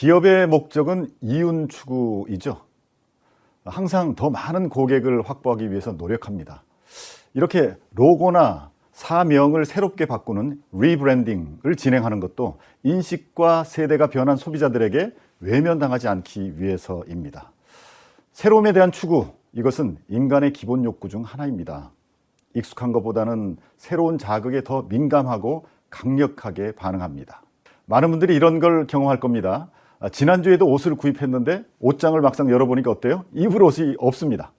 기업의 목적은 이윤 추구이죠. 항상 더 많은 고객을 확보하기 위해서 노력합니다. 이렇게 로고나 사명을 새롭게 바꾸는 리브랜딩을 진행하는 것도 인식과 세대가 변한 소비자들에게 외면당하지 않기 위해서입니다. 새로움에 대한 추구, 이것은 인간의 기본 욕구 중 하나입니다. 익숙한 것보다는 새로운 자극에 더 민감하고 강력하게 반응합니다. 많은 분들이 이런 걸 경험할 겁니다. 아, 지난주에도 옷을 구입했는데 옷장을 막상 열어보니까 어때요? 입을 옷이 없습니다.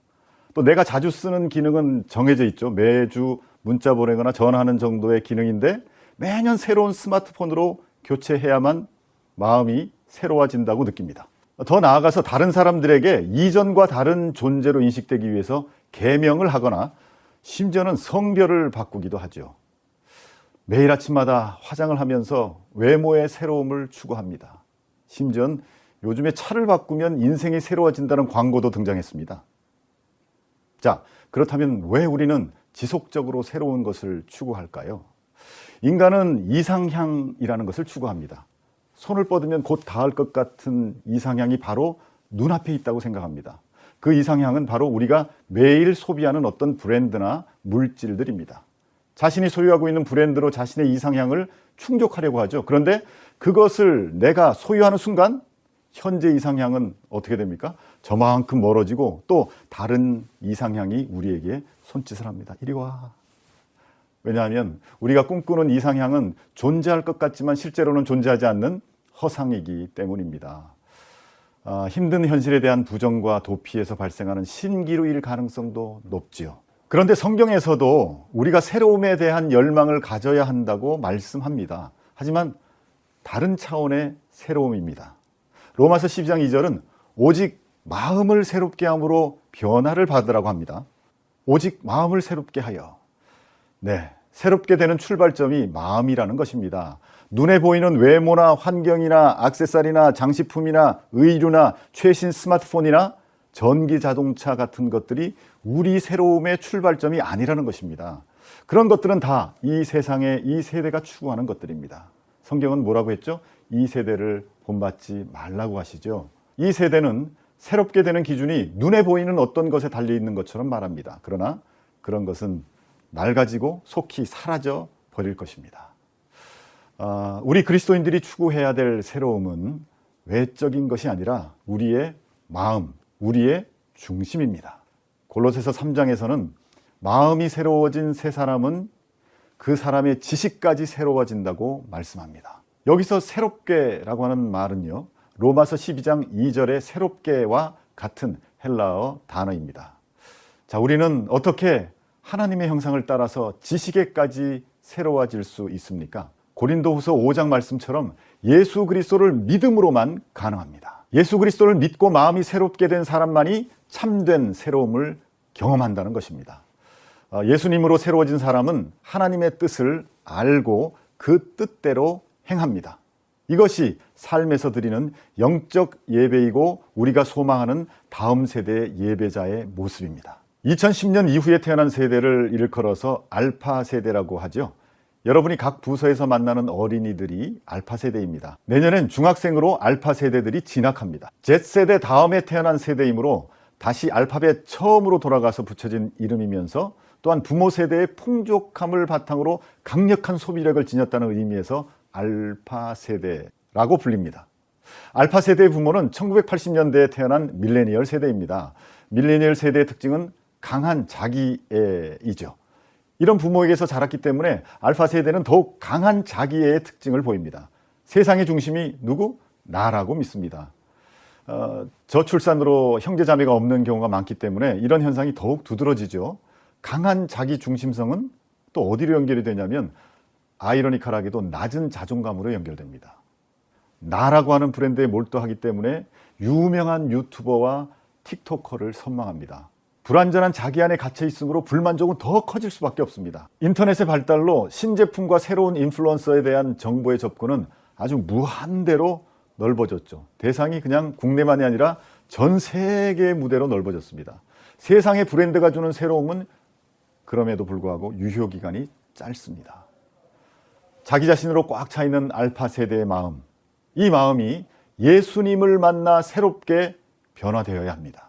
또 내가 자주 쓰는 기능은 정해져 있죠. 매주 문자 보내거나 전화하는 정도의 기능인데 매년 새로운 스마트폰으로 교체해야만 마음이 새로워진다고 느낍니다. 더 나아가서 다른 사람들에게 이전과 다른 존재로 인식되기 위해서 개명을 하거나 심지어는 성별을 바꾸기도 하죠. 매일 아침마다 화장을 하면서 외모의 새로움을 추구합니다. 심지어는 요즘에 차를 바꾸면 인생이 새로워진다는 광고도 등장했습니다. 자, 그렇다면 왜 우리는 지속적으로 새로운 것을 추구할까요? 인간은 이상향이라는 것을 추구합니다. 손을 뻗으면 곧 닿을 것 같은 이상향이 바로 눈앞에 있다고 생각합니다. 그 이상향은 바로 우리가 매일 소비하는 어떤 브랜드나 물질들입니다. 자신이 소유하고 있는 브랜드로 자신의 이상향을 충족하려고 하죠. 그런데 그것을 내가 소유하는 순간 현재 이상향은 어떻게 됩니까? 저만큼 멀어지고 또 다른 이상향이 우리에게 손짓을 합니다. 이리 와. 왜냐하면 우리가 꿈꾸는 이상향은 존재할 것 같지만 실제로는 존재하지 않는 허상이기 때문입니다. 아, 힘든 현실에 대한 부정과 도피에서 발생하는 신기루일 가능성도 높지요. 그런데 성경에서도 우리가 새로움에 대한 열망을 가져야 한다고 말씀합니다. 하지만 다른 차원의 새로움입니다. 로마서 12장 2절은 오직 마음을 새롭게 함으로 변화를 받으라고 합니다. 오직 마음을 새롭게 하여. 네. 새롭게 되는 출발점이 마음이라는 것입니다. 눈에 보이는 외모나 환경이나 악세사리나 장식품이나 의류나 최신 스마트폰이나 전기 자동차 같은 것들이 우리 새로움의 출발점이 아니라는 것입니다. 그런 것들은 다 이 세상에 이 세대가 추구하는 것들입니다. 성경은 뭐라고 했죠? 이 세대를 본받지 말라고 하시죠. 이 세대는 새롭게 되는 기준이 눈에 보이는 어떤 것에 달려 있는 것처럼 말합니다. 그러나 그런 것은 낡아지고 속히 사라져 버릴 것입니다. 아, 우리 그리스도인들이 추구해야 될 새로움은 외적인 것이 아니라 우리의 마음, 우리의 중심입니다. 골로새서 3장에서는 마음이 새로워진 새 사람은 그 사람의 지식까지 새로워진다고 말씀합니다. 여기서 새롭게라고 하는 말은요. 로마서 12장 2절의 새롭게와 같은 헬라어 단어입니다. 자, 우리는 어떻게 하나님의 형상을 따라서 지식에까지 새로워질 수 있습니까? 고린도후서 5장 말씀처럼 예수 그리스도를 믿음으로만 가능합니다. 예수 그리스도를 믿고 마음이 새롭게 된 사람만이 참된 새로움을 경험한다는 것입니다. 어, 예수님으로 새로워진 사람은 하나님의 뜻을 알고 그 뜻대로 행합니다. 이것이 삶에서 드리는 영적 예배이고 우리가 소망하는 다음 세대의 예배자의 모습입니다. 2010년 이후에 태어난 세대를 일컬어서 알파 세대라고 하죠. 여러분이 각 부서에서 만나는 어린이들이 알파 세대입니다. 내년엔 중학생으로 알파 세대들이 진학합니다. Z세대 다음에 태어난 세대이므로 다시 알파벳 처음으로 돌아가서 붙여진 이름이면서 또한 부모 세대의 풍족함을 바탕으로 강력한 소비력을 지녔다는 의미에서 알파 세대라고 불립니다. 알파 세대의 부모는 1980년대에 태어난 밀레니얼 세대입니다. 밀레니얼 세대의 특징은 강한 자기애이죠. 이런 부모에게서 자랐기 때문에 알파 세대는 더욱 강한 자기애의 특징을 보입니다. 세상의 중심이 누구? 나라고 믿습니다. 어, 저출산으로 형제자매가 없는 경우가 많기 때문에 이런 현상이 더욱 두드러지죠. 강한 자기 중심성은 또 어디로 연결이 되냐면 아이러니컬하게도 낮은 자존감으로 연결됩니다. 나라고 하는 브랜드에 몰두하기 때문에 유명한 유튜버와 틱토커를 선망합니다. 불완전한 자기 안에 갇혀 있으므로 불만족은 더 커질 수밖에 없습니다. 인터넷의 발달로 신제품과 새로운 인플루언서에 대한 정보의 접근은 아주 무한대로 넓어졌죠. 대상이 그냥 국내만이 아니라 전 세계의 무대로 넓어졌습니다. 세상의 브랜드가 주는 새로움은 그럼에도 불구하고 유효 기간이 짧습니다. 자기 자신으로 꽉 차 있는 알파 세대의 마음, 이 마음이 예수님을 만나 새롭게 변화되어야 합니다.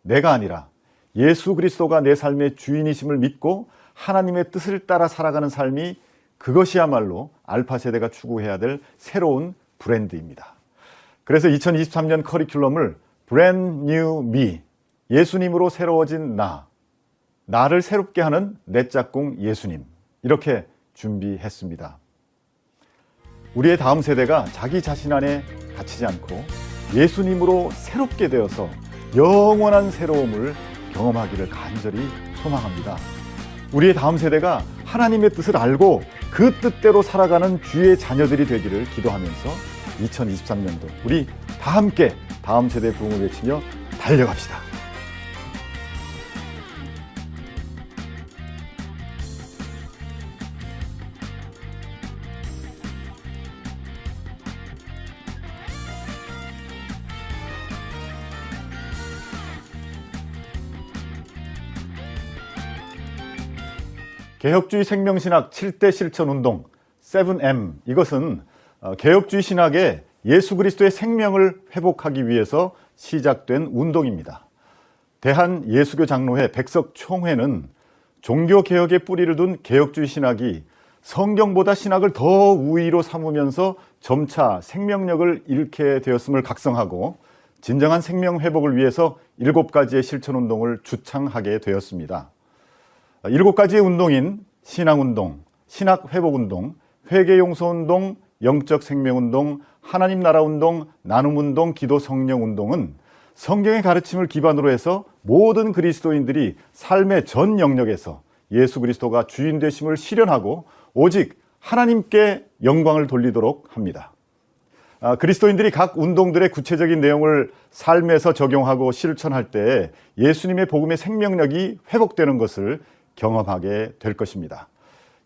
내가 아니라 예수 그리스도가 내 삶의 주인이심을 믿고 하나님의 뜻을 따라 살아가는 삶이 그것이야말로 알파 세대가 추구해야 될 새로운 브랜드입니다. 그래서 2023년 커리큘럼을 New Me, 예수님으로 새로워진 나, 나를 새롭게 하는 내 짝꿍 예수님, 이렇게 준비했습니다. 우리의 다음 세대가 자기 자신 안에 갇히지 않고 예수님으로 새롭게 되어서 영원한 새로움을 경험하기를 간절히 소망합니다. 우리의 다음 세대가 하나님의 뜻을 알고 그 뜻대로 살아가는 주의 자녀들이 되기를 기도하면서 2023년도 우리 다 함께 다음 세대 부흥을 외치며 달려갑시다. 개혁주의 생명신학 7대 실천 운동 7M 이것은 어, 개혁주의 신학의 예수 그리스도의 생명을 회복하기 위해서 시작된 운동입니다. 대한 예수교 장로회 백석 총회는 종교 개혁에 뿌리를 둔 개혁주의 신학이 성경보다 신학을 더 우위로 삼으면서 점차 생명력을 잃게 되었음을 각성하고 진정한 생명 회복을 위해서 일곱 가지의 실천 운동을 주창하게 되었습니다. 일곱 가지의 운동인 신앙운동, 신학회복운동, 회계용서운동, 영적생명운동, 하나님 나라운동, 나눔운동, 기도 성령운동은 성경의 가르침을 기반으로 해서 모든 그리스도인들이 삶의 전 영역에서 예수 그리스도가 주인 되심을 실현하고 오직 하나님께 영광을 돌리도록 합니다. 아, 그리스도인들이 각 운동들의 구체적인 내용을 삶에서 적용하고 실천할 때 예수님의 복음의 생명력이 회복되는 것을 경험하게 될 것입니다.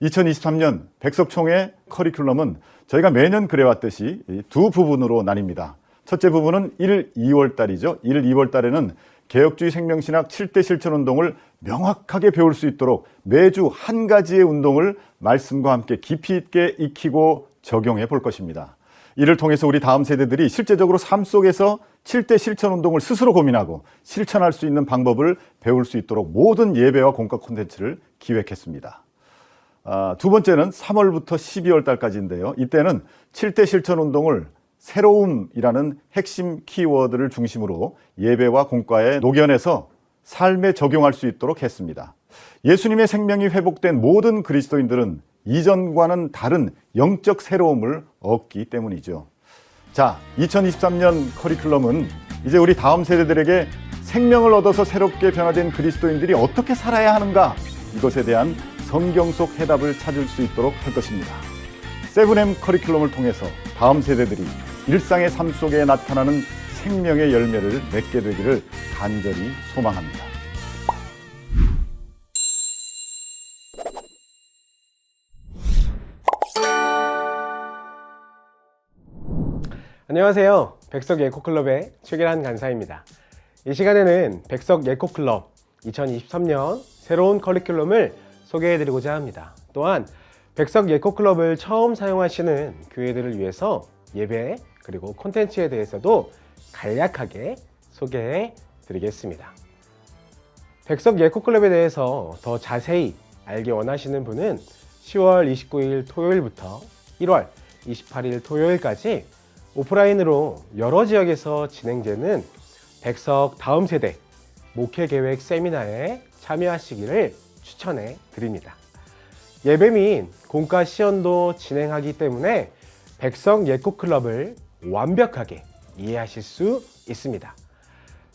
2023년 백석총회 커리큘럼은 저희가 매년 그래왔듯이 두 부분으로 나뉩니다. 첫째 부분은 1, 2월 달이죠. 1, 2월 달에는 개혁주의 생명신학 7대 실천 운동을 명확하게 배울 수 있도록 매주 한 가지의 운동을 말씀과 함께 깊이 있게 익히고 적용해 볼 것입니다. 이를 통해서 우리 다음 세대들이 실제적으로 삶 속에서 7대 실천 운동을 스스로 고민하고 실천할 수 있는 방법을 배울 수 있도록 모든 예배와 공과 콘텐츠를 기획했습니다. 아, 두 번째는 3월부터 12월 달까지인데요. 이때는 7대 실천 운동을 새로움이라는 핵심 키워드를 중심으로 예배와 공과에 녹여내서 삶에 적용할 수 있도록 했습니다. 예수님의 생명이 회복된 모든 그리스도인들은 이전과는 다른 영적 새로움을 얻기 때문이죠. 자, 2023년 커리큘럼은 이제 우리 다음 세대들에게 생명을 얻어서 새롭게 변화된 그리스도인들이 어떻게 살아야 하는가 이것에 대한 성경 속 해답을 찾을 수 있도록 할 것입니다. 세븐엠 커리큘럼을 통해서 다음 세대들이 일상의 삶 속에 나타나는 생명의 열매를 맺게 되기를 간절히 소망합니다. 안녕하세요. 백석 예코클럽의 최계란 간사입니다. 이 시간에는 백석 예코클럽 2023년 새로운 커리큘럼을 소개해드리고자 합니다. 또한 백석 예코클럽을 처음 사용하시는 교회들을 위해서 예배 그리고 콘텐츠에 대해서도 간략하게 소개해 드리겠습니다. 백석 예코클럽에 대해서 더 자세히 알기 원하시는 분은 10월 29일 토요일부터 1월 28일 토요일까지 오프라인으로 여러 지역에서 진행되는 백석 다음 세대 목회 계획 세미나에 참여하시기를 추천해 드립니다. 예배 및 공과 시연도 진행하기 때문에 백석 예코 클럽을 완벽하게 이해하실 수 있습니다.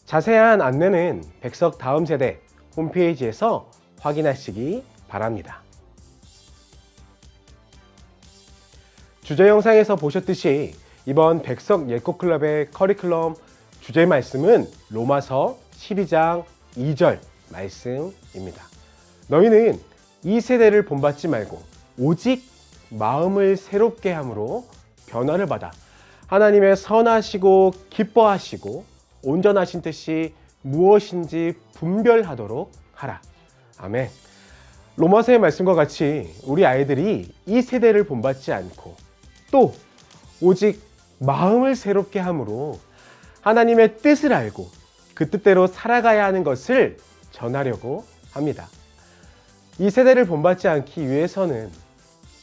자세한 안내는 백석 다음 세대 홈페이지에서 확인하시기 바랍니다. 주제 영상에서 보셨듯이 이번 백석 예코클럽의 커리큘럼 주제 말씀은 로마서 12장 2절 말씀입니다. 너희는 이 세대를 본받지 말고 오직 마음을 새롭게 함으로 변화를 받아 하나님의 선하시고 기뻐하시고 온전하신 뜻이 무엇인지 분별하도록 하라. 아멘. 로마서의 말씀과 같이 우리 아이들이 이 세대를 본받지 않고 또 오직 마음을 새롭게 함으로 하나님의 뜻을 알고 그 뜻대로 살아가야 하는 것을 전하려고 합니다. 이 세대를 본받지 않기 위해서는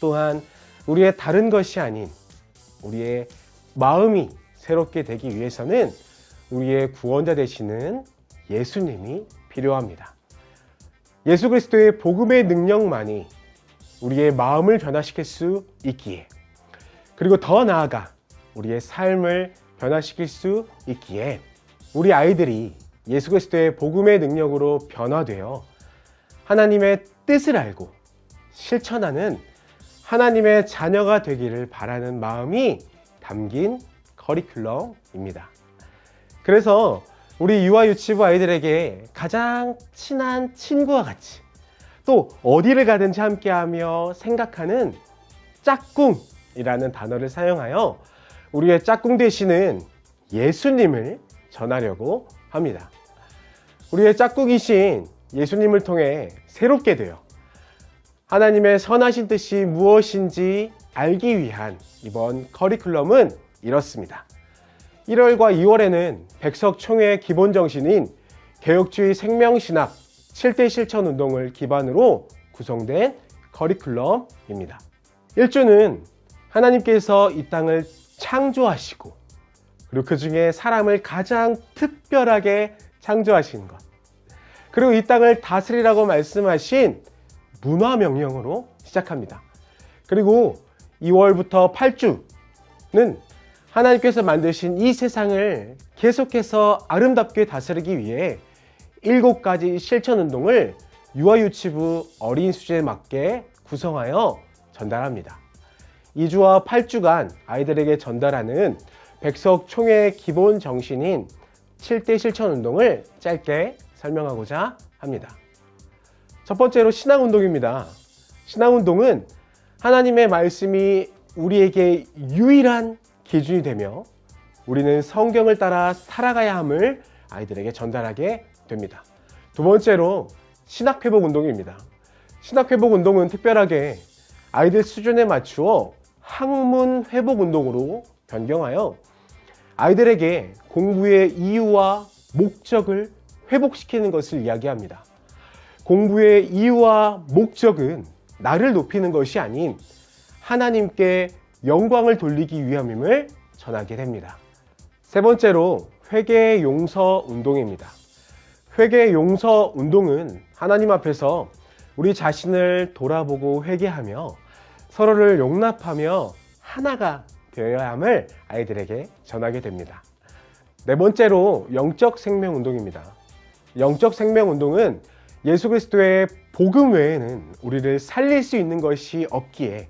또한 우리의 다른 것이 아닌 우리의 마음이 새롭게 되기 위해서는 우리의 구원자 되시는 예수님이 필요합니다. 예수 그리스도의 복음의 능력만이 우리의 마음을 변화시킬 수 있기에 그리고 더 나아가 우리의 삶을 변화시킬 수 있기에 우리 아이들이 예수 그리스도의 복음의 능력으로 변화되어 하나님의 뜻을 알고 실천하는 하나님의 자녀가 되기를 바라는 마음이 담긴 커리큘럼입니다. 그래서 우리 유아 유치부 아이들에게 가장 친한 친구와 같이 또 어디를 가든지 함께하며 생각하는 짝꿍이라는 단어를 사용하여 우리의 짝꿍 되시는 예수님을 전하려고 합니다. 우리의 짝꿍이신 예수님을 통해 새롭게 되어 하나님의 선하신 뜻이 무엇인지 알기 위한 이번 커리큘럼은 이렇습니다. 1월과 2월에는 백석총회의 기본 정신인 개혁주의 생명신학 7대 실천 운동을 기반으로 구성된 커리큘럼입니다. 1주는 하나님께서 이 땅을 창조하시고 그리고 그 중에 사람을 가장 특별하게 창조하신 것. 그리고 이 땅을 다스리라고 말씀하신 문화 명령으로 시작합니다. 그리고 2월부터 8주는 하나님께서 만드신 이 세상을 계속해서 아름답게 다스리기 위해 일곱 가지 실천 운동을 유아유치부 어린 수제에 맞게 구성하여 전달합니다. 2주와 8주간 아이들에게 전달하는 백석 총회의 기본 정신인 7대 실천 운동을 짧게 설명하고자 합니다. 첫 번째로 신앙 운동입니다. 신앙 운동은 하나님의 말씀이 우리에게 유일한 기준이 되며 우리는 성경을 따라 살아가야 함을 아이들에게 전달하게 됩니다. 두 번째로 신학 회복 운동입니다. 신학 회복 운동은 특별하게 아이들 수준에 맞추어 학문 회복 운동으로 변경하여 아이들에게 공부의 이유와 목적을 회복시키는 것을 이야기합니다. 공부의 이유와 목적은 나를 높이는 것이 아닌 하나님께 영광을 돌리기 위함임을 전하게 됩니다. 세 번째로 회개 용서 운동입니다. 회개 용서 운동은 하나님 앞에서 우리 자신을 돌아보고 회개하며 서로를 용납하며 하나가 되어야 함을 아이들에게 전하게 됩니다. 네 번째로 영적 생명 운동입니다. 영적 생명 운동은 예수 그리스도의 복음 외에는 우리를 살릴 수 있는 것이 없기에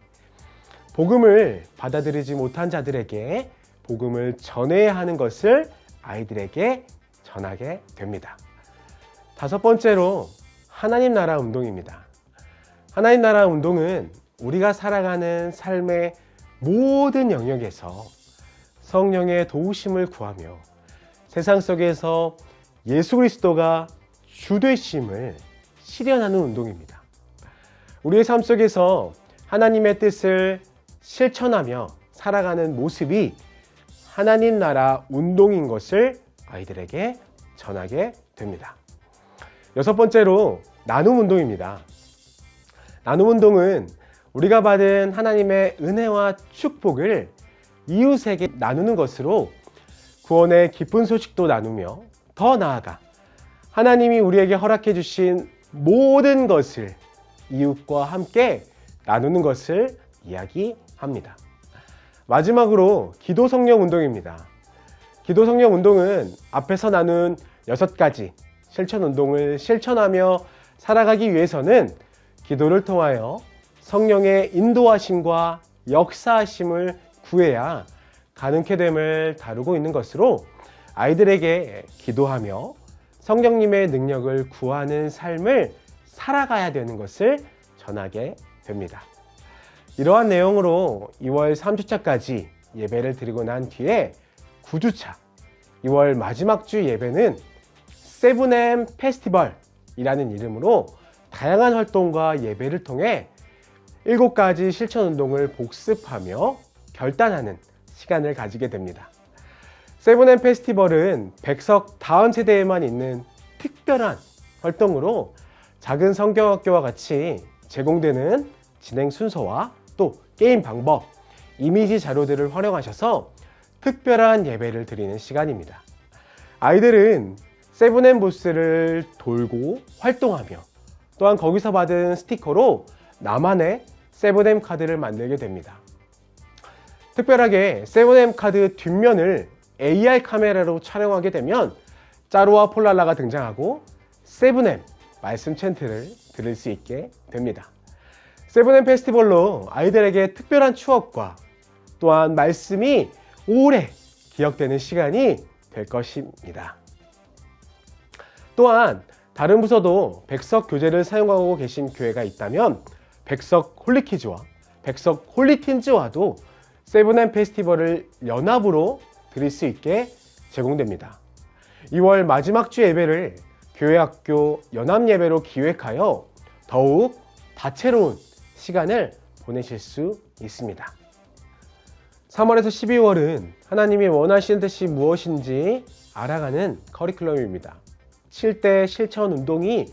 복음을 받아들이지 못한 자들에게 복음을 전해야 하는 것을 아이들에게 전하게 됩니다. 다섯 번째로 하나님 나라 운동입니다. 하나님 나라 운동은 우리가 살아가는 삶의 모든 영역에서 성령의 도우심을 구하며 세상 속에서 예수 그리스도가 주되심을 실현하는 운동입니다. 우리의 삶 속에서 하나님의 뜻을 실천하며 살아가는 모습이 하나님 나라 운동인 것을 아이들에게 전하게 됩니다. 여섯 번째로 나눔 운동입니다. 나눔 운동은 우리가 받은 하나님의 은혜와 축복을 이웃에게 나누는 것으로 구원의 기쁜 소식도 나누며 더 나아가 하나님이 우리에게 허락해 주신 모든 것을 이웃과 함께 나누는 것을 이야기합니다. 마지막으로 기도 성령 운동입니다. 기도 성령 운동은 앞에서 나눈 여섯 가지 실천 운동을 실천하며 살아가기 위해서는 기도를 통하여 성령의 인도하심과 역사하심을 구해야 가능케 됨을 다루고 있는 것으로 아이들에게 기도하며 성령님의 능력을 구하는 삶을 살아가야 되는 것을 전하게 됩니다. 이러한 내용으로 2월 3주차까지 예배를 드리고 난 뒤에 9주차 2월 마지막 주 예배는 세븐엠 페스티벌이라는 이름으로 다양한 활동과 예배를 통해 일곱 가지 실천 운동을 복습하며 결단하는 시간을 가지게 됩니다. 세븐앤 페스티벌은 백석 다음 세대에만 있는 특별한 활동으로 작은 성경학교와 같이 제공되는 진행 순서와 또 게임 방법, 이미지 자료들을 활용하셔서 특별한 예배를 드리는 시간입니다. 아이들은 세븐앤 보스를 돌고 활동하며 또한 거기서 받은 스티커로 나만의 세븐엠 카드를 만들게 됩니다. 특별하게 세븐엠 카드 뒷면을 AR 카메라로 촬영하게 되면 짜루와 폴랄라가 등장하고 세븐엠 말씀 챈트를 들을 수 있게 됩니다. 세븐엠 페스티벌로 아이들에게 특별한 추억과 또한 말씀이 오래 기억되는 시간이 될 것입니다. 또한 다른 부서도 백석 교재를 사용하고 계신 교회가 있다면 백석 홀리키즈와 백석 홀리틴즈와도 세븐앤 페스티벌을 연합으로 드릴 수 있게 제공됩니다. 2월 마지막 주 예배를 교회학교 연합 예배로 기획하여 더욱 다채로운 시간을 보내실 수 있습니다. 3월에서 12월은 하나님이 원하시는 뜻이 무엇인지 알아가는 커리큘럼입니다. 7대 실천 운동이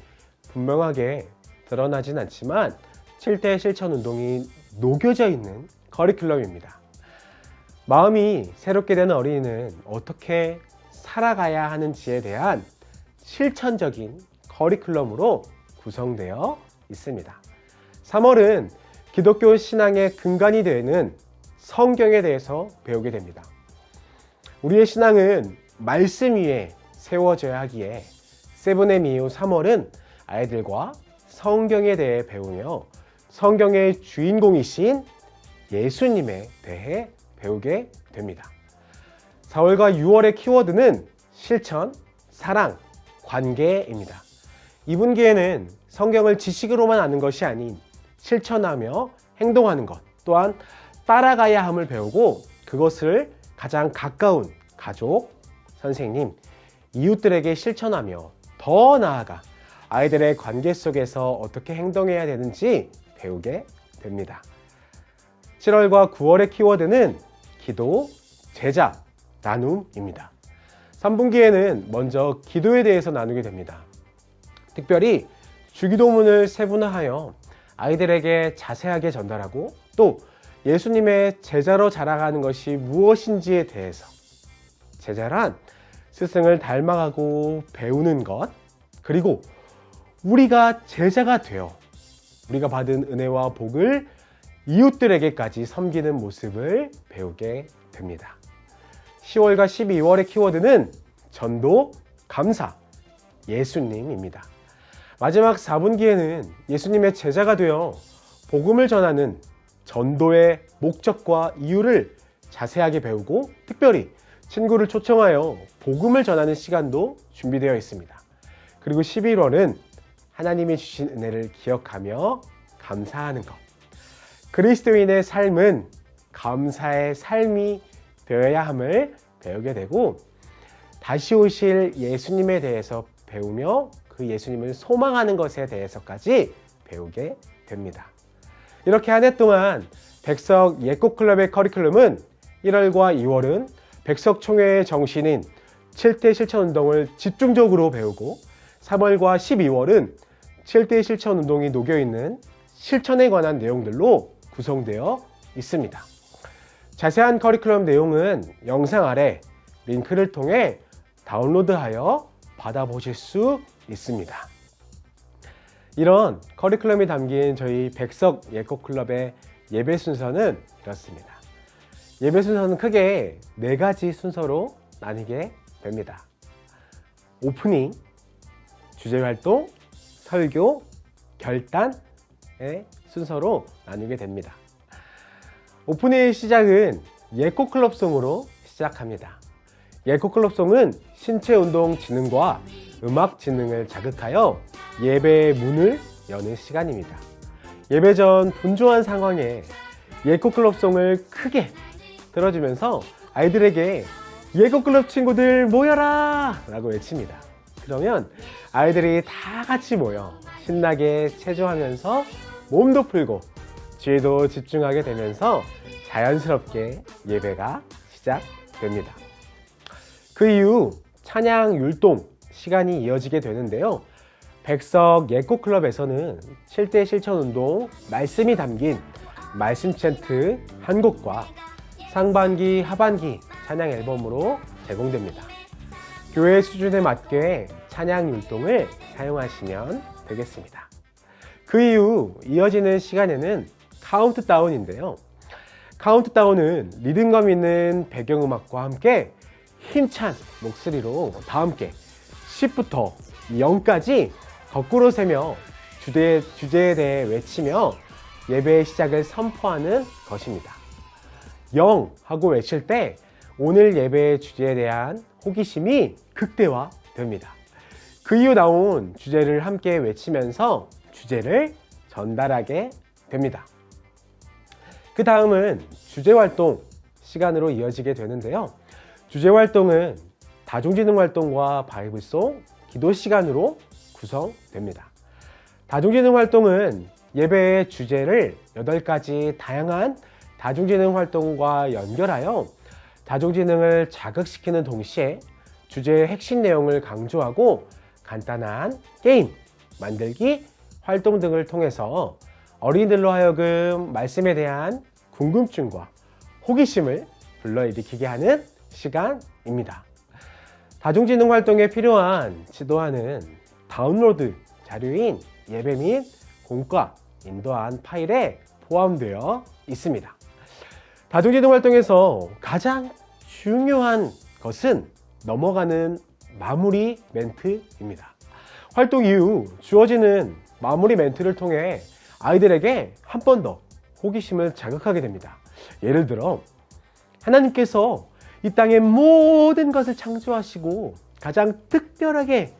분명하게 드러나진 않지만 7대 실천 운동이 녹여져 있는 커리큘럼입니다. 마음이 새롭게 되는 어린이는 어떻게 살아가야 하는지에 대한 실천적인 커리큘럼으로 구성되어 있습니다. 3월은 기독교 신앙의 근간이 되는 성경에 대해서 배우게 됩니다. 우리의 신앙은 말씀 위에 세워져야 하기에 세븐의 이후 3월은 아이들과 성경에 대해 배우며 성경의 주인공이신 예수님에 대해 배우게 됩니다. 4월과 6월의 키워드는 실천, 사랑, 관계입니다. 이분기에는 성경을 지식으로만 아는 것이 아닌 실천하며 행동하는 것 또한 따라가야 함을 배우고 그것을 가장 가까운 가족, 선생님, 이웃들에게 실천하며 더 나아가 아이들의 관계 속에서 어떻게 행동해야 되는지 배우게 됩니다. 7월과 9월의 키워드는 기도, 제자, 나눔입니다. 3분기에는 먼저 기도에 대해서 나누게 됩니다. 특별히 주기도문을 세분화하여 아이들에게 자세하게 전달하고 또 예수님의 제자로 자라가는 것이 무엇인지에 대해서 제자란 스승을 닮아가고 배우는 것 그리고 우리가 제자가 되어 우리가 받은 은혜와 복을 이웃들에게까지 섬기는 모습을 배우게 됩니다. 10월과 12월의 키워드는 전도, 감사, 예수님입니다. 마지막 4분기에는 예수님의 제자가 되어 복음을 전하는 전도의 목적과 이유를 자세하게 배우고 특별히 친구를 초청하여 복음을 전하는 시간도 준비되어 있습니다. 그리고 11월은 하나님이 주신 은혜를 기억하며 감사하는 것. 그리스도인의 삶은 감사의 삶이 되어야 함을 배우게 되고 다시 오실 예수님에 대해서 배우며 그 예수님을 소망하는 것에 대해서까지 배우게 됩니다. 이렇게 한 해 동안 백석 예꽃클럽의 커리큘럼은 1월과 2월은 백석 총회의 정신인 7대 실천 운동을 집중적으로 배우고 3월과 12월은 7대 실천 운동이 녹여 있는 실천에 관한 내용들로 구성되어 있습니다. 자세한 커리큘럼 내용은 영상 아래 링크를 통해 다운로드하여 받아보실 수 있습니다. 이런 커리큘럼이 담긴 저희 백석 예꽃클럽의 예배 순서는 이렇습니다. 예배 순서는 크게 네 가지 순서로 나뉘게 됩니다. 오프닝, 주제 활동, 설교, 결단의 순서로 나누게 됩니다. 오프닝 시작은 예코 클럽송으로 시작합니다. 예코 클럽송은 신체 운동 지능과 음악 지능을 자극하여 예배의 문을 여는 시간입니다. 예배 전 분주한 상황에 예코 클럽송을 크게 들어주면서 아이들에게 예코클럽 친구들 모여라! 라고 외칩니다. 그러면 아이들이 다 같이 모여 신나게 체조하면서 몸도 풀고 뒤에도 집중하게 되면서 자연스럽게 예배가 시작됩니다. 그 이후 찬양 율동 시간이 이어지게 되는데요. 백석 예꽃 클럽에서는 7대 실천 운동 말씀이 담긴 말씀 챈트 한 곡과 상반기 하반기 찬양 앨범으로 제공됩니다. 교회 수준에 맞게 찬양 율동을 사용하시면 되겠습니다. 그 이후 이어지는 시간에는 카운트다운인데요. 카운트다운은 리듬감 있는 배경음악과 함께 힘찬 목소리로 다 함께 10부터 0까지 거꾸로 세며 주제, 주제에 대해 외치며 예배의 시작을 선포하는 것입니다. 0 하고 외칠 때 오늘 예배의 주제에 대한 호기심이 극대화됩니다. 그 이후 나온 주제를 함께 외치면서 주제를 전달하게 됩니다. 그 다음은 주제 활동 시간으로 이어지게 되는데요. 주제 활동은 다중지능 활동과 바이블송, 기도 시간으로 구성됩니다. 다중지능 활동은 예배의 주제를 8가지 다양한 다중지능 활동과 연결하여 다중지능을 자극시키는 동시에 주제의 핵심 내용을 강조하고 간단한 게임, 만들기, 활동 등을 통해서 어린이들로 하여금 말씀에 대한 궁금증과 호기심을 불러일으키게 하는 시간입니다. 다중지능 활동에 필요한 지도하는 다운로드 자료인 예배 및 공과 인도한 파일에 포함되어 있습니다. 다중지능 활동에서 가장 중요한 것은 넘어가는 마무리 멘트입니다. 활동 이후 주어지는 마무리 멘트를 통해 아이들에게 한 번 더 호기심을 자극하게 됩니다. 예를 들어, 하나님께서 이 땅의 모든 것을 창조하시고 가장 특별하게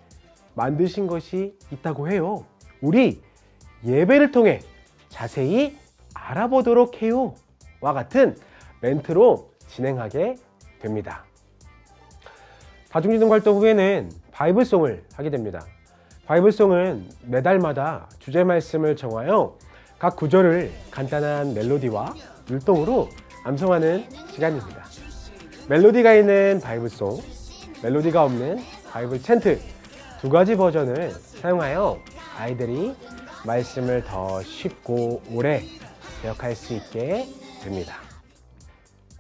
만드신 것이 있다고 해요. 우리 예배를 통해 자세히 알아보도록 해요. 와 같은 멘트로 진행하게 됩니다. 다중지능 활동 후에는 바이블송을 하게 됩니다. 바이블송은 매달마다 주제 말씀을 정하여 각 구절을 간단한 멜로디와 율동으로 암송하는 시간입니다. 멜로디가 있는 바이블송, 멜로디가 없는 바이블 챈트 두 가지 버전을 사용하여 아이들이 말씀을 더 쉽고 오래 기억할 수 있게 됩니다.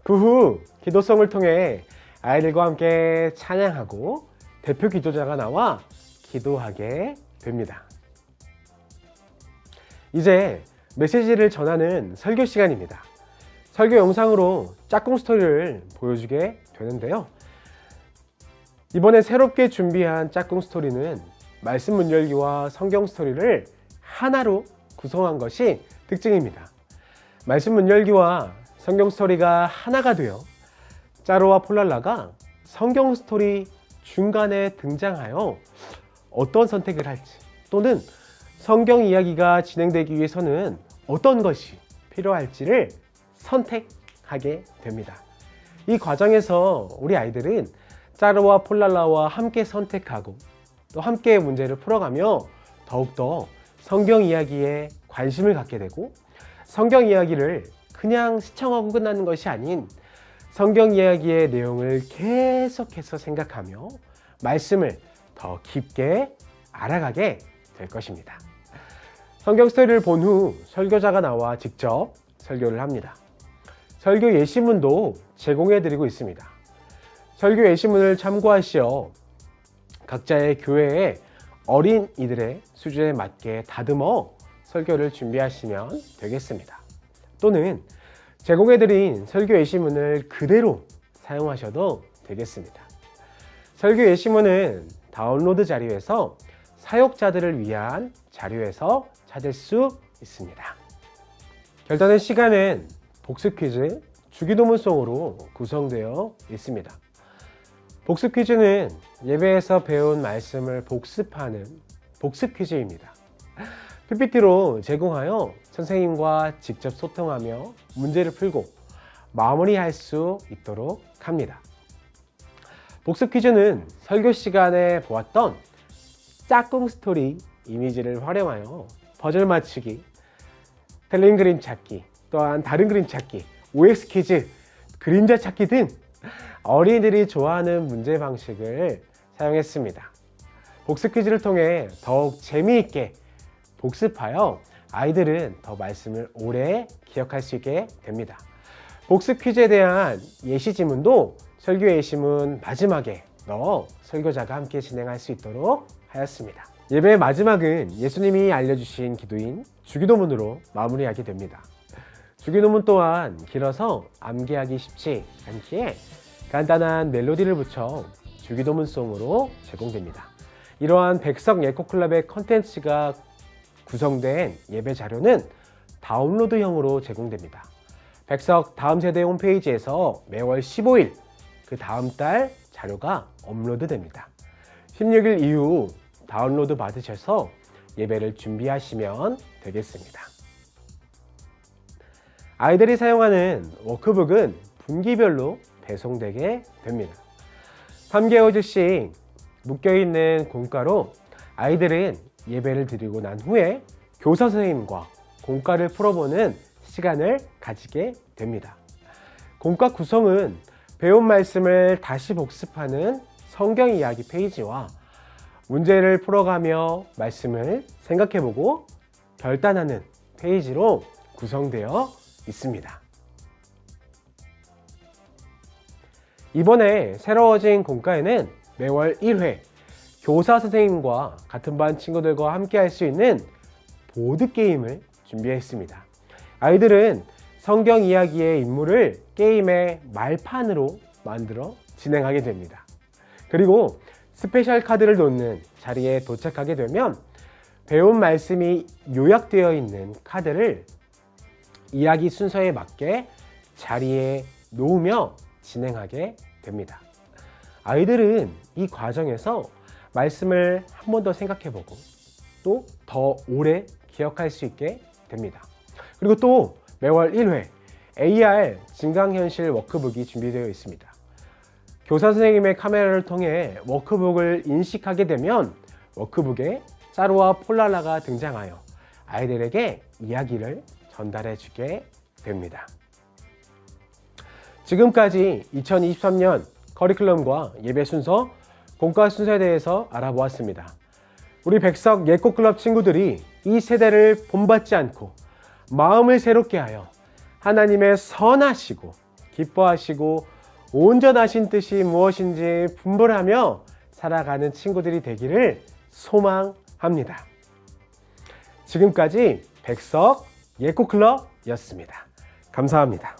그 후 기도성을 통해 아이들과 함께 찬양하고 대표 기도자가 나와 기도하게 됩니다. 이제 메시지를 전하는 설교 시간입니다. 설교 영상으로 짝꿍 스토리를 보여주게 되는데요. 이번에 새롭게 준비한 짝꿍 스토리는 말씀 문 열기와 성경 스토리를 하나로 구성한 것이 특징입니다. 말씀 문 열기와 성경 스토리가 하나가 되어 짜로와 폴랄라가 성경 스토리 중간에 등장하여 어떤 선택을 할지 또는 성경 이야기가 진행되기 위해서는 어떤 것이 필요할지를 선택하게 됩니다. 이 과정에서 우리 아이들은 짜르와 폴랄라와 함께 선택하고 또 함께 문제를 풀어가며 더욱더 성경 이야기에 관심을 갖게 되고 성경 이야기를 그냥 시청하고 끝나는 것이 아닌 성경 이야기의 내용을 계속해서 생각하며 말씀을 더 깊게 알아가게 될 것입니다. 성경 스토리를 본 후 설교자가 나와 직접 설교를 합니다. 설교 예시문도 제공해 드리고 있습니다. 설교 예시문을 참고하시어 각자의 교회의 어린이들의 수준에 맞게 다듬어 설교를 준비하시면 되겠습니다. 또는 제공해드린 설교 예시문을 그대로 사용하셔도 되겠습니다. 설교 예시문은 다운로드 자료에서 사역자들을 위한 자료에서 찾을 수 있습니다. 결단의 시간은 복습 퀴즈, 주기도문송으로 구성되어 있습니다. 복습 퀴즈는 예배에서 배운 말씀을 복습하는 복습 퀴즈입니다. PPT로 제공하여 선생님과 직접 소통하며 문제를 풀고 마무리할 수 있도록 합니다. 복습 퀴즈는 설교 시간에 보았던 짝꿍 스토리 이미지를 활용하여 퍼즐 맞추기, 틀린 그림 찾기, 또한 다른 그림 찾기, OX 퀴즈, 그림자 찾기 등 어린이들이 좋아하는 문제 방식을 사용했습니다. 복습 퀴즈를 통해 더욱 재미있게 복습하여 아이들은 더 말씀을 오래 기억할 수 있게 됩니다. 복습 퀴즈에 대한 예시 지문도 설교 예시문 마지막에 넣어 설교자가 함께 진행할 수 있도록 하였습니다. 예배의 마지막은 예수님이 알려주신 기도인 주기도문으로 마무리하게 됩니다. 주기도문 또한 길어서 암기하기 쉽지 않기에 간단한 멜로디를 붙여 주기도문송으로 제공됩니다. 이러한 백석 예코클럽의 컨텐츠가 구성된 예배 자료는 다운로드형으로 제공됩니다. 백석 다음 세대 홈페이지에서 매월 15일 그 다음 달 자료가 업로드됩니다. 16일 이후 다운로드 받으셔서 예배를 준비하시면 되겠습니다. 아이들이 사용하는 워크북은 분기별로 배송되게 됩니다. 3개월씩 묶여있는 공과로 아이들은 예배를 드리고 난 후에 교사 선생님과 공과를 풀어보는 시간을 가지게 됩니다. 공과 구성은 배운 말씀을 다시 복습하는 성경 이야기 페이지와 문제를 풀어가며 말씀을 생각해보고 결단하는 페이지로 구성되어 있습니다. 이번에 새로워진 공과에는 매월 1회 교사 선생님과 같은 반 친구들과 함께 할 수 있는 보드게임을 준비했습니다. 아이들은 성경 이야기의 인물을 게임의 말판으로 만들어 진행하게 됩니다. 그리고 스페셜 카드를 놓는 자리에 도착하게 되면 배운 말씀이 요약되어 있는 카드를 이야기 순서에 맞게 자리에 놓으며 진행하게 됩니다. 아이들은 이 과정에서 말씀을 한 번 더 생각해 보고 또 더 오래 기억할 수 있게 됩니다. 그리고 또 매월 1회 AR 증강현실 워크북이 준비되어 있습니다. 교사 선생님의 카메라를 통해 워크북을 인식하게 되면 워크북에 짜루와 폴랄라가 등장하여 아이들에게 이야기를 전달해 주게 됩니다. 지금까지 2023년 커리큘럼과 예배 순서, 공과 순서에 대해서 알아보았습니다. 우리 백석 예꽃클럽 친구들이 이 세대를 본받지 않고 마음을 새롭게 하여 하나님의 선하시고 기뻐하시고 온전하신 뜻이 무엇인지 분별하며 살아가는 친구들이 되기를 소망합니다. 지금까지 백석 예꽃클럽이었습니다. 감사합니다.